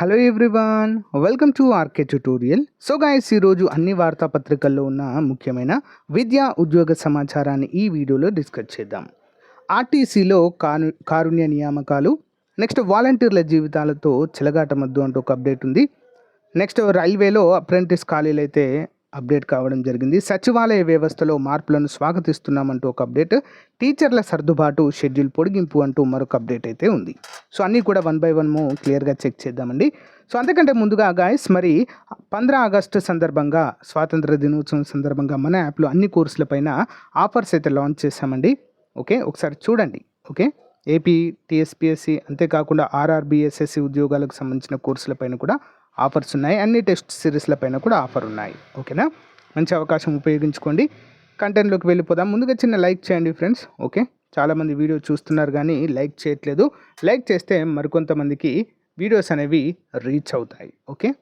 Hello everyone welcome to RK tutorial so guys ఈరోజు అన్ని వార్తాపత్రికల్లో ఉన్న ముఖ్యమైన విద్యా ఉద్యోగ సమాచారాన్ని ఈ వీడియోలో డిస్కస్ చేద్దాం. ఆర్టీసీలో కారు కారుణ్య నియామకాలు నెక్స్ట్ వాలంటీర్ల జీవితాలతో చెలగాటమద్దు అంటూ ఒక అప్డేట్ ఉంది. నెక్స్ట్ రైల్వేలో అప్రెంటిస్ ఖాళీలు అయితే అప్డేట్ కావడం జరిగింది. సచివాలయ వ్యవస్థలో మార్పులను స్వాగతిస్తున్నామంటూ ఒక అప్డేట్ టీచర్ల సర్దుబాటు షెడ్యూల్ పొడిగింపు అంటూ మరొక అప్డేట్ అయితే ఉంది. సో అన్నీ కూడా వన్ బై వన్ క్లియర్గా చెక్ చేద్దామండి. సో అంతకంటే ముందుగా గాయస్ మరి పంద్రా ఆగస్టు సందర్భంగా స్వాతంత్ర దినోత్సవం సందర్భంగా మన యాప్లో అన్ని కోర్సులపైన ఆఫర్స్ అయితే లాంచ్ చేశామండి. ఓకే ఒకసారి చూడండి. ఓకే ఏపీ టీఎస్పిఎస్సి అంతేకాకుండా ఆర్ఆర్బిఎస్ఎస్సి ఉద్యోగాలకు సంబంధించిన కోర్సులపైన కూడా ఆఫర్స్ ఉన్నాయి. అన్ని టెస్ట్ సిరీస్ల పైన కూడా ఆఫర్ ఉన్నాయి. ఓకేనా? మంచి అవకాశం ఉపయోగించుకోండి. కంటెంట్లోకి వెళ్ళిపోదాం. ముందుగా చిన్న లైక్ చేయండి ఫ్రెండ్స్. ఓకే? చాలామంది వీడియో చూస్తున్నారు కానీ లైక్ చేయట్లేదు. లైక్ చేస్తే మరికొంతమందికి వీడియోస్ అనేవి రీచ్ అవుతాయి. ఓకే?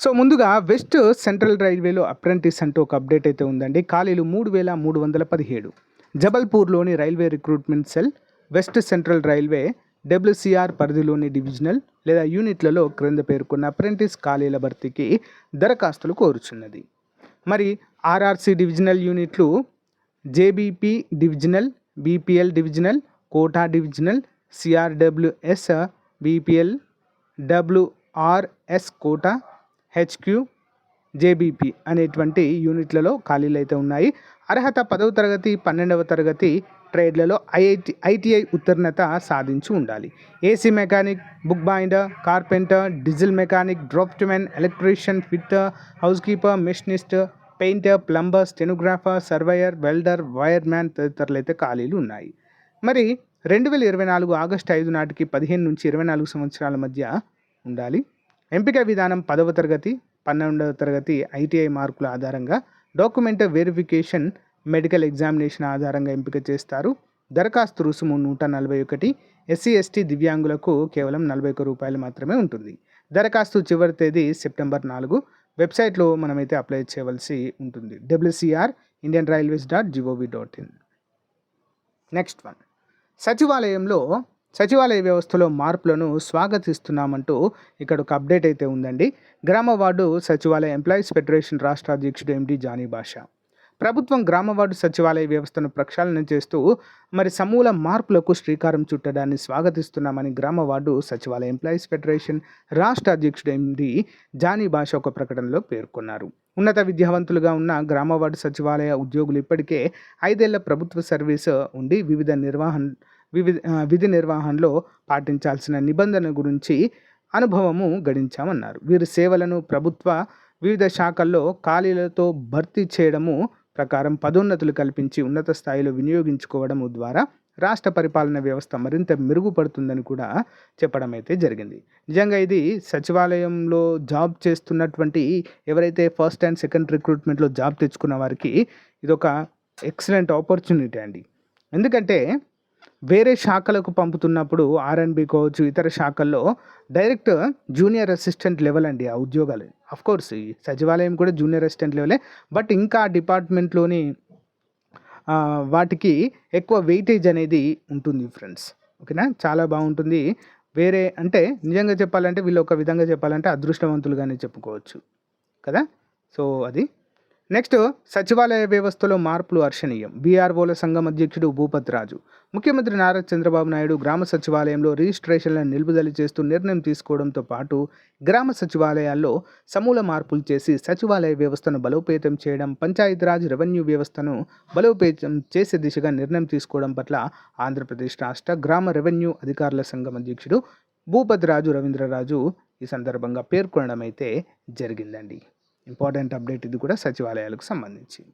సో ముందుగా వెస్ట్ సెంట్రల్ రైల్వేలో అప్రెంటిస్ అంటూ ఒక అప్డేట్ అయితే ఉందండి. ఖాళీలు మూడు వేల మూడు వందల పదిహేడు. జబల్పూర్లోని railway recruitment cell west central railway WCR పరిధిలోని డివిజనల్ లేదా యూనిట్లలో క్రింద పేర్కొన్న అప్రెంటిస్ ఖాళీల భర్తీకి దరఖాస్తులు కోరుచున్నది. మరి ఆర్ఆర్సి డివిజనల్ యూనిట్లు JBP divisional BPL divisional Kota divisional CRWS BPL WRS Kota HQ JBP అనేటువంటి యూనిట్లలో ఖాళీలు అయితే ఉన్నాయి. అర్హత పదవ తరగతి పన్నెండవ తరగతి ట్రేడ్లలో ఐఐటి ఐటీఐ ఉత్తీర్ణత సాధించి ఉండాలి. AC mechanic book binder carpenter diesel mechanic draftsmen electrician fitter house keeper machinist painter plumber stenographer surveyor welder wire man తదితరులు అయితే ఖాళీలు ఉన్నాయి. మరి రెండు వేల ఇరవై నాలుగు ఆగస్టు ఐదు నాటికి పదిహేను నుంచి ఇరవై నాలుగు సంవత్సరాల మధ్య ఉండాలి. ఎంపిక విధానం పదవ తరగతి పన్నెండవ తరగతి ఐటీఐ మార్కుల ఆధారంగా డాక్యుమెంట్ వెరిఫికేషన్ మెడికల్ ఎగ్జామినేషన్ ఆధారంగా ఎంపిక చేస్తారు. దరఖాస్తు రుసుము నూట నలభై ఒకటి ఎస్సీ ఎస్టీ దివ్యాంగులకు కేవలం నలభై ఒక్క రూపాయలు మాత్రమే ఉంటుంది. దరఖాస్తు చివరి తేదీ సెప్టెంబర్ నాలుగు. వెబ్సైట్లో మనమైతే అప్లై చేయవలసి ఉంటుంది. WCR Indian railways dot GOV dot in. Next one. సచివాలయంలో సచివాలయ వ్యవస్థలో మార్పులను స్వాగతిస్తున్నామంటూ ఇక్కడ ఒక అప్డేట్ అయితే ఉందండి. గ్రామ వార్డు సచివాలయ ఎంప్లాయీస్ ఫెడరేషన్ రాష్ట్ర అధ్యక్షుడు ఎండి జానీ భాష ప్రభుత్వం గ్రామ వార్డు సచివాలయ వ్యవస్థను ప్రక్షాళన చేస్తూ మరి సమూల మార్పులకు శ్రీకారం చుట్టడాన్ని స్వాగతిస్తున్నామని గ్రామ వార్డు సచివాలయ ఎంప్లాయీస్ ఫెడరేషన్ రాష్ట్ర అధ్యక్షుడు ఎండి జానీ భాష ఒక ప్రకటనలో పేర్కొన్నారు. ఉన్నత విద్యావంతులుగా ఉన్న గ్రామ వార్డు సచివాలయ ఉద్యోగులు ఇప్పటికే ఐదేళ్ళ ప్రభుత్వ సర్వీసు ఉండి వివిధ నిర్వహణ వివిధ విధి నిర్వహణలో పాటించాల్సిన నిబంధన గురించి అనుభవము గడించామన్నారు. వీరి సేవలను ప్రభుత్వ వివిధ శాఖల్లో ఖాళీలతో భర్తీ చేయడము ప్రకారం పదోన్నతులు కల్పించి ఉన్నత స్థాయిలో వినియోగించుకోవడం ద్వారా రాష్ట్ర పరిపాలన వ్యవస్థ మరింత మెరుగుపడుతుందని కూడా చెప్పడం అయితే జరిగింది. నిజంగా ఇది సచివాలయంలో జాబ్ చేస్తున్నటువంటి ఎవరైతే ఫస్ట్ అండ్ సెకండ్ రిక్రూట్మెంట్లో జాబ్ తెచ్చుకున్న వారికి ఇది ఒక ఎక్సలెంట్ ఆపర్చునిటీ అండి. ఎందుకంటే వేరే శాఖలకు పంపుతున్నప్పుడు ఆర్ఎన్బి కావచ్చు ఇతర శాఖల్లో డైరెక్ట్ జూనియర్ అసిస్టెంట్ లెవెల్ అండి ఆ ఉద్యోగాలు. అఫ్కోర్స్ ఈ సచివాలయం కూడా జూనియర్ అసిస్టెంట్ లెవెలే. బట్ ఇంకా డిపార్ట్మెంట్లోని వాటికి ఎక్కువ వెయిటేజ్ అనేది ఉంటుంది ఫ్రెండ్స్. ఓకేనా? చాలా బాగుంటుంది. వేరే అంటే నిజంగా చెప్పాలంటే వీళ్ళు ఒక విధంగా చెప్పాలంటే అదృష్టవంతులుగానే చెప్పుకోవచ్చు. కదా? సో అది నెక్స్ట్ సచివాలయ వ్యవస్థలో మార్పులు హర్షణీయం. బీఆర్ఓల సంఘం అధ్యక్షుడు భూపత్ రాజు. ముఖ్యమంత్రి నారా చంద్రబాబు నాయుడు గ్రామ సచివాలయంలో రిజిస్ట్రేషన్లను నిలుపుదల చేస్తూ నిర్ణయం తీసుకోవడంతో పాటు గ్రామ సచివాలయాల్లో సమూల మార్పులు చేసి సచివాలయ వ్యవస్థను బలోపేతం చేయడం పంచాయతీరాజ్ రెవెన్యూ వ్యవస్థను బలోపేతం చేసే దిశగా నిర్ణయం తీసుకోవడం పట్ల ఆంధ్రప్రదేశ్ రాష్ట్ర గ్రామ రెవెన్యూ అధికారుల సంఘం అధ్యక్షుడు భూపద్రాజు రాజు రవీంద్రరాజు ఈ సందర్భంగా పేర్కొనడం అయితే జరిగిందండి. ఇంపార్టెంట్ అప్డేట్ ఇది కూడా సచివాలయాలకు సంబంధించి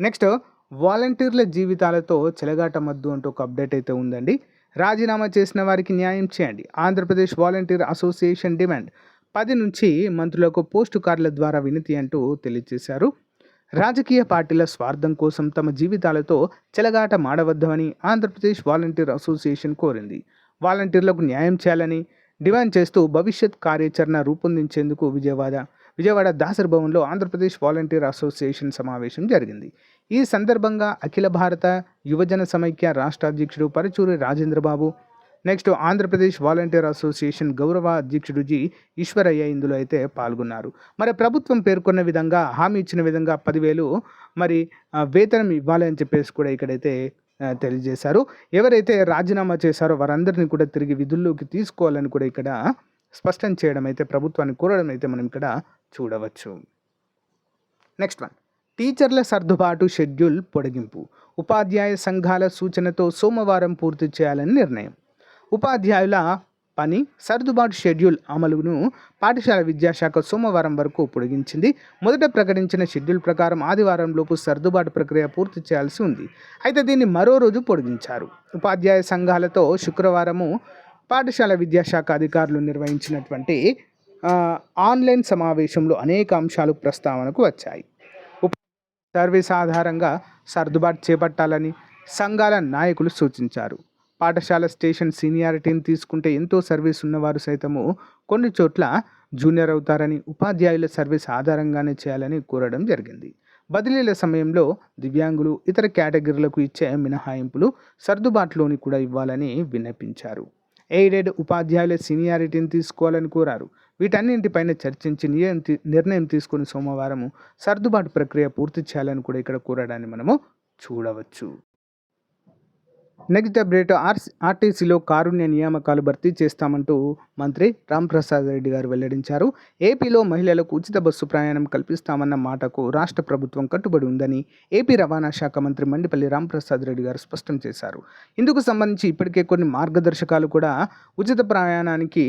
నెక్స్ట్ వాలంటీర్ల జీవితాలతో చెలగాటమద్దు అంటూ ఒక అప్డేట్ అయితే ఉందండి. రాజీనామా చేసిన వారికి న్యాయం చేయండి. Andhra Pradesh volunteer association demand. పది నుంచి మంత్రులకు పోస్టు కార్డుల ద్వారా వినతి అంటూ తెలియజేశారు. రాజకీయ పార్టీల స్వార్థం కోసం తమ జీవితాలతో చెలగాట మాడవద్దని ఆంధ్రప్రదేశ్ వాలంటీర్ అసోసియేషన్ కోరింది. వాలంటీర్లకు న్యాయం చేయాలని డిమాండ్ చేస్తూ భవిష్యత్ కార్యాచరణ రూపొందించేందుకు విజయవాడ విజయవాడ దాసర్ భవన్లో ఆంధ్రప్రదేశ్ వాలంటీర్ అసోసియేషన్ సమావేశం జరిగింది. ఈ సందర్భంగా అఖిల భారత యువజన సమైక్య రాష్ట్ర అధ్యక్షుడు Paruchuri Rajendra Babu next Andhra Pradesh volunteer association గౌరవ అధ్యక్షుడు జి. ఈశ్వరయ్య ఇందులో అయితే పాల్గొన్నారు. మరి ప్రభుత్వం పేర్కొన్న విధంగా హామీ ఇచ్చిన విధంగా పదివేలు మరి వేతనం ఇవ్వాలి అని చెప్పేసి కూడా ఇక్కడైతే తెలియజేశారు. ఎవరైతే రాజీనామా చేశారో వారందరినీ కూడా తిరిగి విధుల్లోకి తీసుకోవాలని కూడా ఇక్కడ స్పష్టం చేయడం అయితే ప్రభుత్వాన్ని కోరడం అయితే మనం ఇక్కడ చూడవచ్చు. నెక్స్ట్ వన్ టీచర్ల సర్దుబాటు షెడ్యూల్ పొడిగింపు. ఉపాధ్యాయ సంఘాల సూచనతో సోమవారం పూర్తి చేయాలని నిర్ణయం. ఉపాధ్యాయుల పని సర్దుబాటు షెడ్యూల్ అమలును పాఠశాల విద్యాశాఖ సోమవారం వరకు పొడిగించింది. మొదట ప్రకటించిన షెడ్యూల్ ప్రకారం ఆదివారం లోపు సర్దుబాటు ప్రక్రియ పూర్తి చేయాల్సి ఉంది. అయితే దీన్ని మరో రోజు పొడిగించారు. ఉపాధ్యాయ సంఘాలతో శుక్రవారము పాఠశాల విద్యాశాఖ అధికారులు నిర్వహించినటువంటి ఆన్లైన్ సమావేశంలో అనేక అంశాలు ప్రస్తావనకు వచ్చాయి. సర్వీస్ ఆధారంగా సర్దుబాటు చేపట్టాలని సంఘాల నాయకులు సూచించారు. పాఠశాల స్టేషన్ సీనియారిటీని తీసుకుంటే ఎంతో సర్వీస్ ఉన్నవారు సైతము కొన్ని చోట్ల జూనియర్ అవుతారని ఉపాధ్యాయుల సర్వీస్ ఆధారంగానే చేయాలని కోరడం జరిగింది. బదిలీల సమయంలో దివ్యాంగులు ఇతర కేటగిరీలకు ఇచ్చే మినహాయింపులు సర్దుబాటులోని కూడా ఇవ్వాలని విన్నపించారు. ఎయిడెడ్ ఉపాధ్యాయుల సీనియారిటీని తీసుకోవాలని కోరారు. వీటన్నింటిపైన చర్చించి నిర్ణయం తీసుకుని సోమవారం సర్దుబాటు ప్రక్రియ పూర్తి చేయాలని కూడా ఇక్కడ కోరడాన్ని మనము చూడవచ్చు. నెక్స్ట్ అప్డేట్ ఆర్ ఆర్టీసీలో కారుణ్య నియామకాలు భర్తీ చేస్తామంటూ మంత్రి రాంప్రసాద్ రెడ్డి గారు వెల్లడించారు. ఏపీలో మహిళలకు ఉచిత బస్సు ప్రయాణం కల్పిస్తామన్న మాటకు రాష్ట్ర ప్రభుత్వం కట్టుబడి ఉందని ఏపీ రవాణా శాఖ మంత్రి మండిపల్లి రాంప్రసాద్ రెడ్డి గారు స్పష్టం చేశారు. ఇందుకు సంబంధించి ఇప్పటికే కొన్ని మార్గదర్శకాలు కూడా ఉచిత ప్రయాణానికి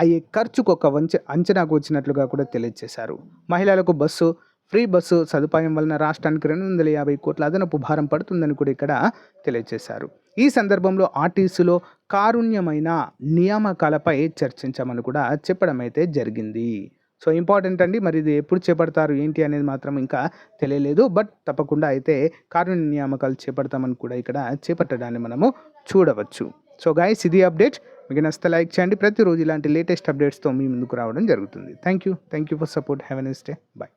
అయ్యే ఖర్చుకు ఒక వంచ అంచనాకు వచ్చినట్లుగా కూడా తెలియజేశారు. మహిళలకు బస్సు ఫ్రీ బస్సు సదుపాయం వలన రాష్ట్రానికి రెండు వందల యాభై కోట్ల అదనపు భారం పడుతుందని కూడా ఇక్కడ తెలియజేశారు. ఈ సందర్భంలో ఆర్టీసీలో కారుణ్యమైన నియామకాలపై చర్చించామని కూడా చెప్పడం అయితే జరిగింది. సో ఇంపార్టెంట్ అండి. మరి ఇది ఎప్పుడు చేపడతారు ఏంటి అనేది మాత్రం ఇంకా తెలియలేదు. బట్ తప్పకుండా అయితే కారుణ్య నియామకాలు చేపడతామని కూడా ఇక్కడ చేపట్టడాన్ని మనము చూడవచ్చు. సో గాయస్ ఇది అప్డేట్. మీకు నచ్చితే లైక్ చేయండి. ప్రతిరోజు ఇలాంటి లేటెస్ట్ అప్డేట్స్తో మీ ముందుకు రావడం జరుగుతుంది. Thank you thank you for support. Have a nice day. Bye.